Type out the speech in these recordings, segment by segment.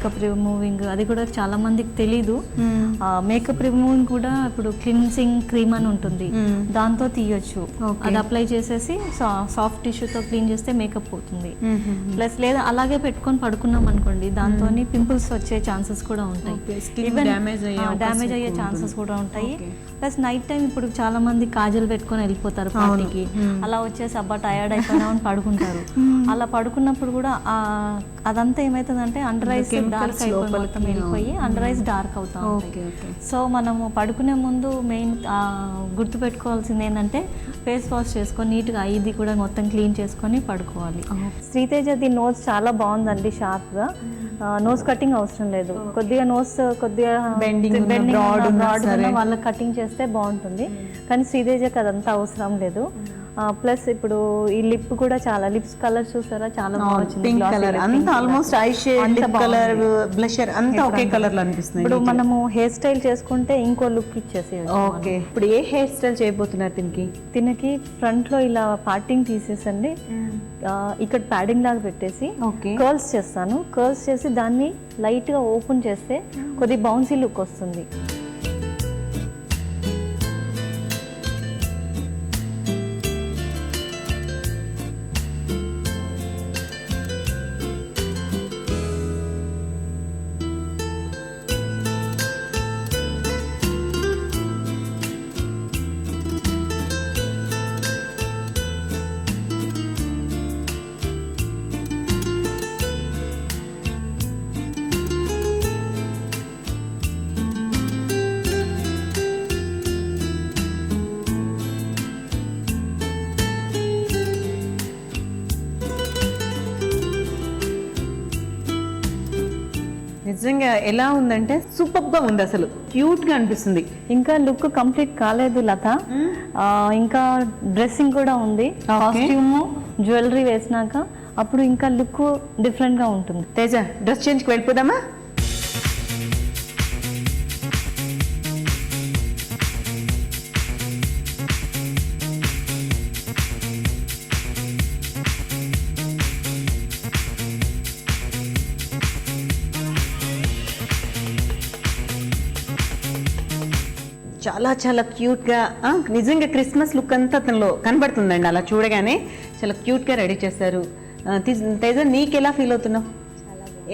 Makeup removing అది కూడా చాలా మందికి తెలీదు. మేకప్ రిమూవింగ్ కూడా ఇప్పుడు క్లిన్సింగ్ క్రీమ్ అని ఉంటుంది. దాంతో తీయొచ్చు. అది అప్లై చేసేసి సాఫ్ట్ టిష్యూతో క్లీన్ చేస్తే మేకప్ పోతుంది. ప్లస్ లేదా అలాగే పెట్టుకొని పడుకున్నాం అనుకోండి దాంతో పింపుల్స్ వచ్చే ఛాన్సెస్ కూడా ఉంటాయి. డ్యామేజ్ అయ్యే ఛాన్సెస్. కూడా ఉంటాయి. ప్లస్ నైట్ టైం ఇప్పుడు చాలా మంది కాజల్ పెట్టుకొని వెళ్ళిపోతారు పార్టీకి అలా వచ్చేసి అబ్బా టయర్డ్ అయిపోయినామని పడుకుంటారు. అలా పడుకున్నప్పుడు కూడా ఆ అదంతా ఏమైతుందంటే అండర్ ఐస్ డార్క్ అయిపోయి వెళ్ళిపోయి అండర్ ఐస్ డార్క్ అవుతా సో మనము పడుకునే ముందు మెయిన్ గుర్తు పెట్టుకోవాల్సింది ఏంటంటే ఫేస్ వాష్ చేసుకొని నీట్గా ఇది కూడా మొత్తం క్లీన్ చేసుకొని పడుకోవాలి. శ్రీతేజది నోస్ చాలా బాగుందండి షార్ప్గా. నోస్ కటింగ్ అవసరం లేదు. కొద్దిగా నోస్ కొద్దిగా ఉన్న సరే. వాళ్ళకి కటింగ్ చేస్తే బాగుంటుంది. కానీ శ్రీతేజకి అదంతా అవసరం లేదు. ప్లస్ ఇప్పుడు ఈ లిప్ కూడా చాలా లిప్స్ కలర్ చూసారా? చాలా పింక్ కలర్. అంతా. Almost eye shade lip colour. Blusher అంతా ఒకే కలర్లో అనిపిస్తుంది ఇప్పుడు మనము హెయిర్ స్టైల్ చేసుకుంటే ఇంకో లుక్ ఇచ్చేసేయచ్చు ఓకే. ఇప్పుడు ఏ హెయిర్ స్టైల్ చేయబోతున్నారు దీనికి తినకి ఫ్రంట్లో ఇలా పార్టింగ్ తీసేసండి. ఇక్కడ ప్యాడింగ్ లాగా పెట్టేసి ఓకే. కర్ల్స్ చేస్తాను. కర్ల్స్ చేసి దాన్ని లైట్గా ఓపెన్ చేస్తే కొద్ది బౌన్సీ లుక్ వస్తుంది. నిజంగా ఎలా ఉందంటే సూపర్గా ఉంది అసలు. క్యూట్గా అనిపిస్తుంది. ఇంకా లుక్ కంప్లీట్ కాలేదు లత. ఆ, ఇంకా డ్రెస్సింగ్ కూడా ఉంది. కాస్ట్యూమ్ జ్యువెలరీ వేసినాక అప్పుడు ఇంకా లుక్ డిఫరెంట్గా ఉంటుంది. తేజ డ్రెస్ చేంజ్కి వెళ్ళిపోదామా? చాలా చాలా క్యూట్గా నిజంగా క్రిస్మస్ లుక్ అంతా అతనిలో కనబడుతుందండి. అలా చూడగానే చాలా క్యూట్గా రెడీ చేశారు. తేజ నీకు ఎలా ఫీల్ అవుతున్నావు?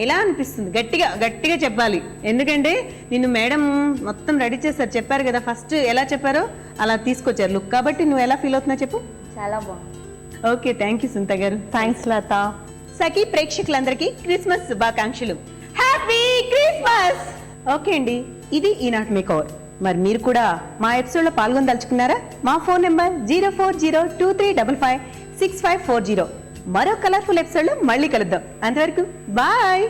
ఎలా అనిపిస్తుంది? గట్టిగా గట్టిగా చెప్పాలి. ఎందుకంటే నిన్ను మేడం మొత్తం రెడీ చేశారు. చెప్పారు కదా ఫస్ట్ ఎలా చెప్పారో అలా తీసుకొచ్చారు లుక్. కాబట్టి నువ్వు ఎలా ఫీల్ అవుతున్నావు చెప్పు? చాలా బాగుంది. ఓకే థ్యాంక్ యూ సుంత గారు. థ్యాంక్స్ లత. సఖీ ప్రేక్షకులందరికీ క్రిస్మస్ శుభాకాంక్షలు. Happy Christmas! ఓకే అండి ఇది ఈనాటి మీ కవర్ మరి మీరు కూడా మా ఎపిసోడ్లో పాల్గొనదలుచుకున్నారా మా phone number zero four zero two three double five six five four zero. మరో కలర్ఫుల్ ఎపిసోడ్లో మళ్ళీ కలుద్దాం. అంతవరకు బాయ్!